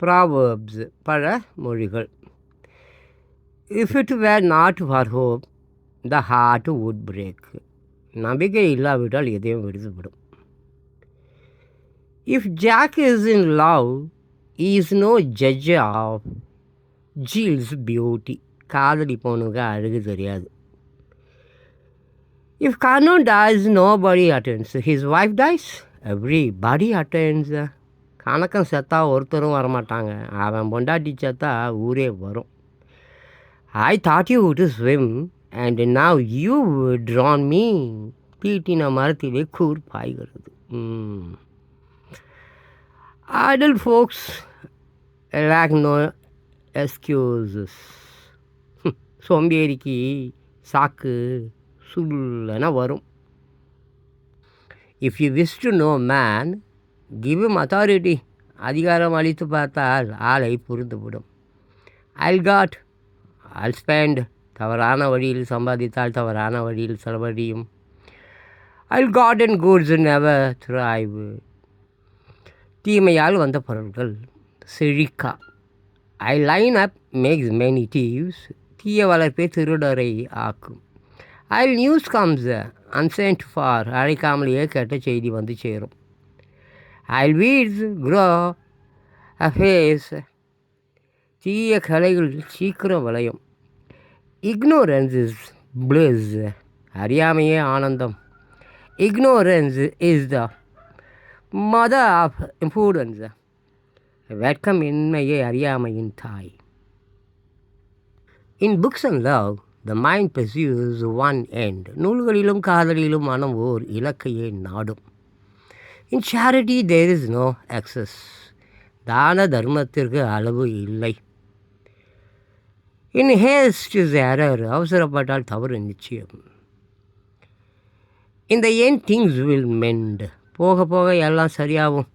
Proverbs பழ மொழிகள் if it were not for hope the heart would break நம்பிக்கை இல்லாவிட்டால் எதையும் விடுதுவிடும் if Jack is in love is no judge of Jill's beauty காதலி பொண்ணுக்கு அழகு தெரியாது if கர்னோ dies nobody attends his wife dies everybody attends கணக்கம் செத்தா ஒருத்தரும் வரமாட்டாங்க. அவன் பொண்டாட்டி செத்தா ஊரே வரும். I taught you to swim and now you drown me தீட்டின மரத்திலே கூர் பாய்கிறது. Idle folks lack no excuses சோம்பேறிக்கு சாக்கு சுல்லன வரும். If you wish to know man give authority அதிகாரம் அளித்து பார்த்தால் ஆளை புரிந்துவிடும். ஐல் அல்ஸ்பேண்ட் ஸ்பெண்ட் தவறான வழியில் சம்பாதித்தால் தவறான வழியில் செலவழியும் ill gotten goods never ஆய்வு தீமையால் வந்த பொருட்கள் செழிக்கா. Ill line up makes many thieves தீய வளர்ப்பே திருடரை ஆக்கும். Ill news comes unsent for அழைக்காமலேயே கேட்ட செய்தி வந்து சேரும். ஐ வீட்ஸ் க்ரோ அஃபேஸ் தீய கலைகள் சீக்கிரம் விளையும். இக்னோரன்ஸ் இஸ் பிளிஸ் அறியாமையே ஆனந்தம். Ignorance is the mother of imprudence வெட்கம் இன்மையே அறியாமையின் தாய். In books and love the mind pursues one end நூல்களிலும் காதலிலும் மனம் ஓர் இலக்கையே நாடும். In charity there is no excess தான தர்மத்திற்கு அளவு இல்லை. இன் ஹேஸ்ட் இஸ் எரர் அவசரப்பட்டால் தவறு நிச்சயம். இந்த என் திங்ஸ் வில் மெண்ட் போக போக எல்லாம் சரியாகும்.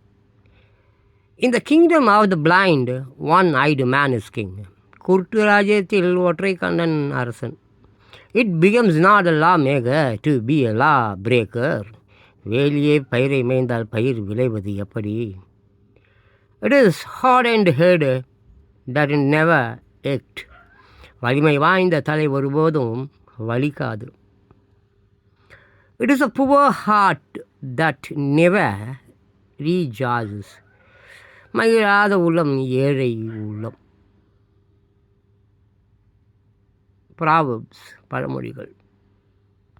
இந்த kingdom of the blind one eyed man is king குருட்டு ராஜ்யத்தில் ஒற்றை கண்ணன் அரசன். It becomes not a law maker to be a law breaker வேலியே பயிரை மேய்ந்தால் பயிர் விளைவது எப்படி? It is hard and head that in never ached வலிமை வாய்ந்த தலை ஒருபோதும் வலிக்காது. It is a poor heart that never rejoices மகிழாத உள்ளம் ஏழை உள்ளம். ப்ராவப்ஸ் பழமொழிகள்.